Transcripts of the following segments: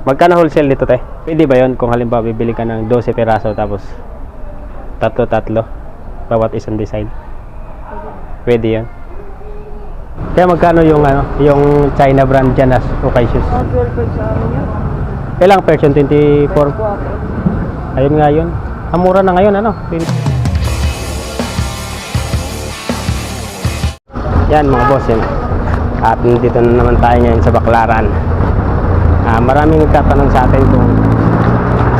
Magkano wholesale nito, te? Pwede ba yon kung halimbawa bibili ka ng 12 peraso tapos tatlo-tatlo bawat isang design? Pwede yan. Kaya magkano yung ano, yung China brand dyan as okay shoes? Ah, 12 pesos sa amin yun. Kailang version 24? 4. Ayun nga yun. Ang mura na ngayon, ano? Yan mga boss, yan. At dito na naman tayo ngayon sa Baklaran. Ah, maraming nagtatanong sa atin kung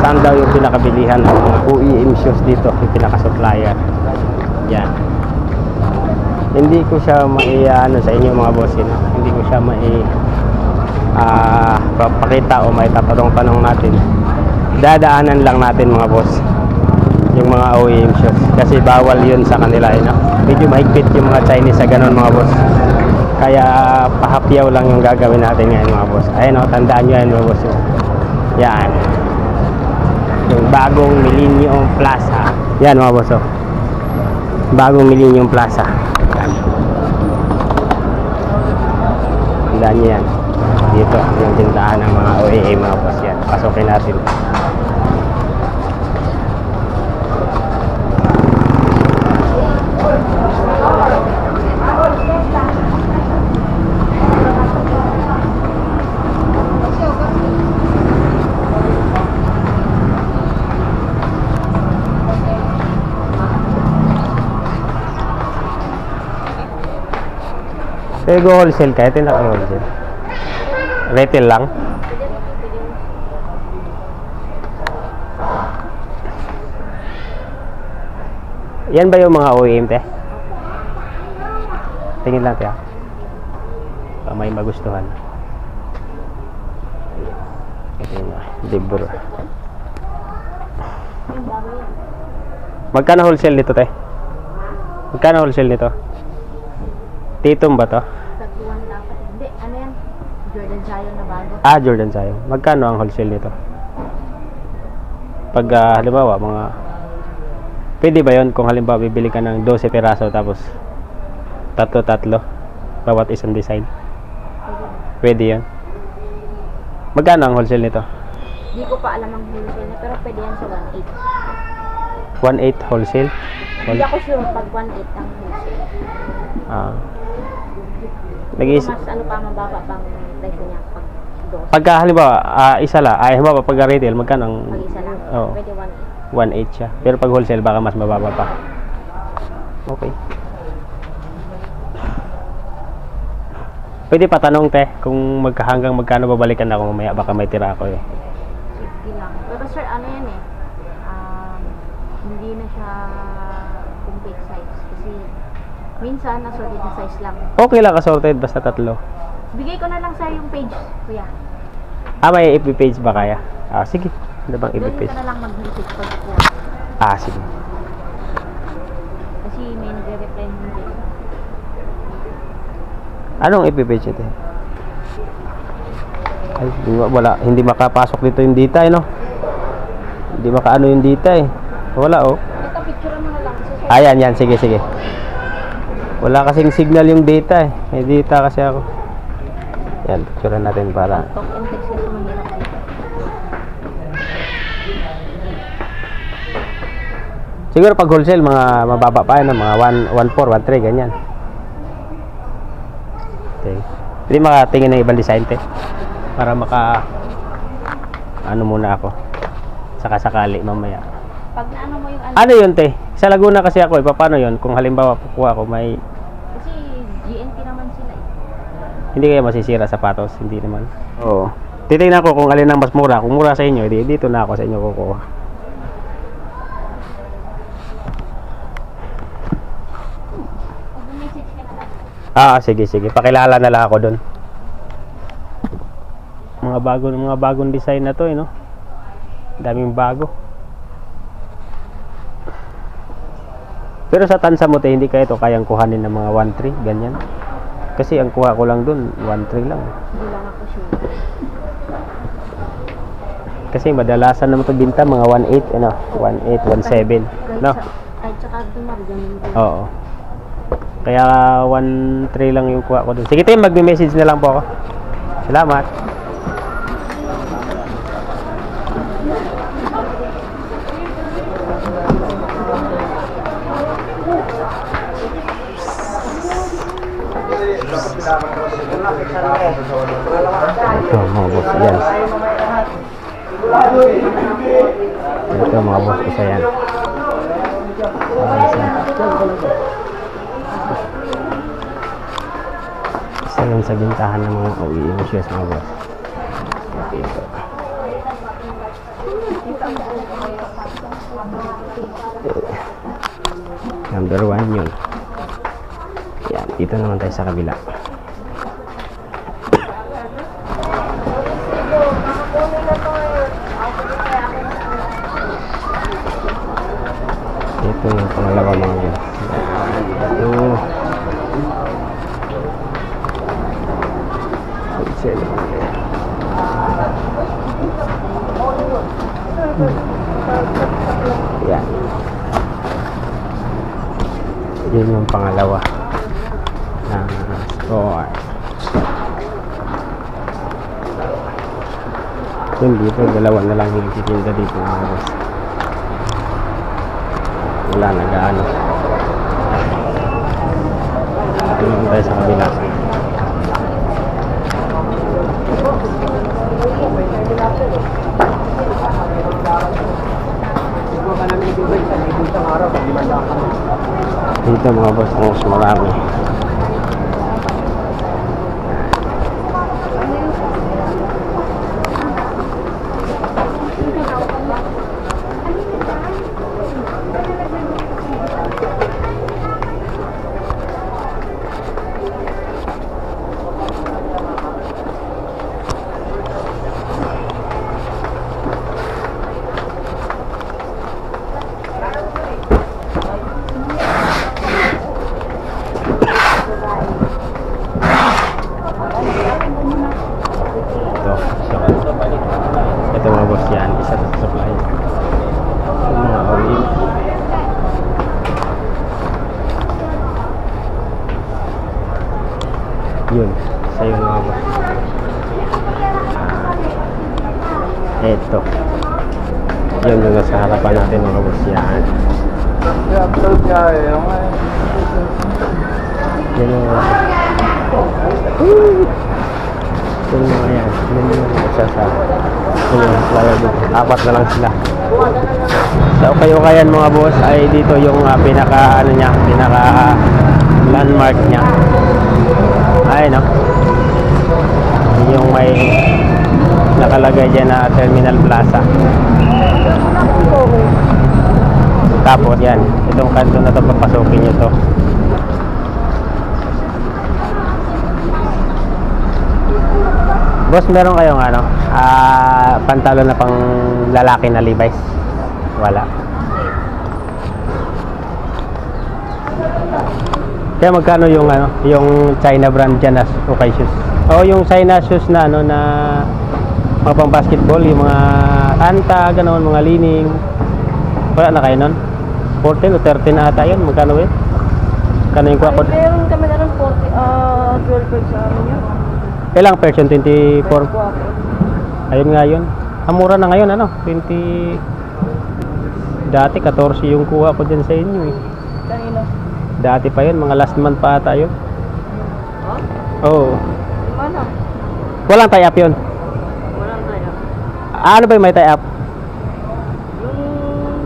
saan daw yung pinakabilihan ng mga OEM shoes dito, yung pinaka-supplier. Yan. Hindi ko siya mai ano sa inyo mga boss, hindi ko siya mai ah papakita o may tatanong-tanong natin. Dadaanan lang natin mga boss yung mga OEM shoes kasi bawal yun sa kanila eh, no? medyo mahigpit yung mga Chinese sa ganun mga boss kaya pahapyaw lang yung gagawin natin ngayon mga boss. Ayun o, tandaan nyo yan mga boss oh. yan. Yung bagong Millennium Plaza. Yan mga boss oh. bagong Millennium Plaza. Yan. Tandaan nyo yan. Dito yung tindahan ng mga OEM mga boss yan. Pasokin natin Kaya go wholesale ka, ito yung naka-wholesale. Retail lang. Yan ba yung mga OEM, te? Tingin lang, te. ah. Baka may magustuhan. Ito yung mga libro. Magkano wholesale nito, te? Magkano wholesale nito? Titum ba to? Tatuan dapat. Hindi, ano yan? Zion na bago. Ah, Jordan Zion. Magkano ang wholesale nito? Pag ah, halimbawa, mga... Pwede ba yon kung halimbawa bibili ka ng 12 peraso tapos tatlo-tatlo bawat isang design? Pwede. Yan. Magkano ang wholesale nito? Di ko pa alam ang wholesale niya, pero pwede yan sa 1.8. 1.8 wholesale? Hindi ako sure pag 1.8 ang wholesale. Ah. Nag-iis- mas ano pa, mababa pang presyo niya pag dos. Pagka halimbawa, ah, isa lang, ay halimbawa pag retail, magkano ang Pag isa lang, Oo. pwede 1.8. 1.8 siya. Pero pag wholesale, baka mas mababa pa. Okay. Pwede pa tanong te, kung magka, hanggang magkano babalikan ako mamaya, baka may tira ako eh. Sige lang. Pero sir, ano yan eh? Um, hindi na siya minsan, nasolid na size lang. Okay lang assorted, basta tatlo. Bigay ko na lang sir yung page, kuya. Ah, may FB page ba kaya? Ah, sige. Ano bang FB Doon page? ka na lang mag-message pag kuya. Ah, sige. Kasi may nagre-reply hindi. Anong FB page ito? Ay, hindi, ma- wala, hindi makapasok dito yung data, eh, no? Hindi makaano yung data, eh. Wala, oh. Ito, picture mo na lang. So, sir, Ayan, yan. Sige, sige. Wala kasing signal yung data eh. May data kasi ako. Yan, picturean natin para. Siguro pag wholesale, mga mababa pa yan. Mga 1, 1.4, 1.3, ganyan. Okay. Hindi makatingin ng ibang design, te. Para maka... Ano muna ako. Saka sakali mamaya. Pag naano mo yung ano, Ano yun, te? Sa Laguna kasi ako, eh. Paano yun? Kung halimbawa kukuha ko, may... kasi GNT naman sila eh. Hindi kaya masisira sapatos? Hindi naman. Oo. Titingnan ko kung alin ang mas mura. Kung mura sa inyo, di, dito na ako sa inyo kukuha. Ah, sige, sige. Pakilala na lang ako doon. Mga bago, mga bagong design na to, eh, no? Daming bago. Pero sa tansa mo, te, hindi ka ito kayang kuhanin ng mga 1.3, ganyan. Kasi ang kuha ko lang doon, 1.3 lang. Hindi lang ako sure. Kasi madalasan naman ito binta, mga 1.8, ano, 1.8, 1.7. Kahit No? kahit sa Cardinal, ganun din. Oo. Kaya 1.3 lang yung kuha ko doon. Sige, te, magme-message na lang po ako. Salamat. Ito mga boss, yan. Ito mga boss, isa yan. Isa. Yun sa bintahan ng mga OEM shoes mga boss. Ito. Number one yun. Yan, dito naman tayo sa kabila. Ito yung pangalawa mga yun. Ito. Wholesale mga yan. Yan. Yun yung pangalawa na store. Yun dito, dalawa na lang yung titinda dito mga boss. Wala na gaano. Tingnan tayo sa kabila. Dito mga boss, mas marami. Ito, so, ito mga boss yan, isa sa supply. Yung mga olive. Yun, sa yun mga boss. Ah, ito. Yun yung nasa harapan natin mga boss yan. Yun yung mga Yun mga yan. Yun yung isa sa yun yung supplier dito. Apat na lang sila. Sa Ukayo-Ukayan mga boss ay dito yung ah, pinaka ano niya, pinaka landmark niya. Ay no. Yung may nakalagay dyan na Terminal Plaza. Tapos yan, itong kanto na to papasukin nyo to. Boss, meron kayong ano, ah, pantalon na pang lalaki na Levi's? Wala. Kaya magkano yung ano, yung China brand dyan na okay shoes? O yung China shoes na ano na mga pang basketball, yung mga anta, ganoon, mga lining. Wala na kayo nun? 14 o 13 na ata yun, magkano yun? Kano yung kuha ko? Meron kami na rin 40, ah, 12 pesos sa amin yun. Kailang version 24? Guwapo. Ayun nga yun. Ang mura na ngayon, ano? 20... Dati 14 yung kuha ko dyan sa inyo eh. Dati pa yun, mga last month pa ata yun. Oo. Lima na. Walang tie-up yun. Walang tayo. Ah, ano ba yung may tie-up? Yung,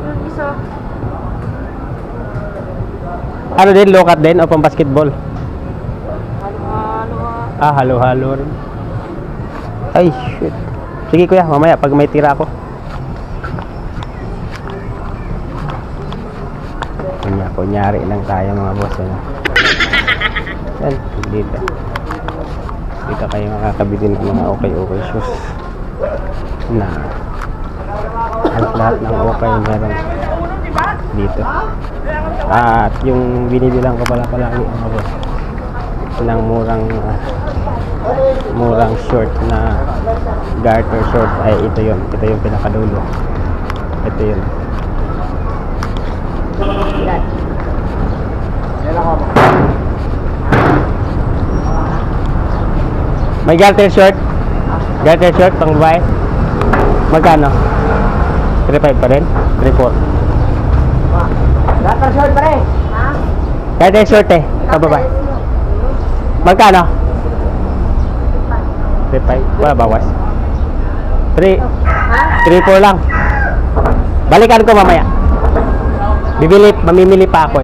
yung isa, Ano din, low-cut din o pang basketball? ano, ah, Ah, halo-halo. Ay, shit. Sige kuya, mamaya pag may tira ako. Kunyari lang tayo mga boss. Ano? Yan, dito. Dito kayo makakabili ng mga okay-okay shoes. Na at lahat ng okay meron dito. At yung binibilang ko pala palagi mga boss ng murang murang short na garter short ay ito yun ito yung pinakadulo ito yun Yan. May garter short garter short pang babae magkano 3.5 pa rin 3.4 Latar short pare. Ha? garter short eh pang babae magkano 3.5. Wala bawas. 3, Ha? 3.4 lang. Balikan ko mamaya. Bibili, mamimili pa ako.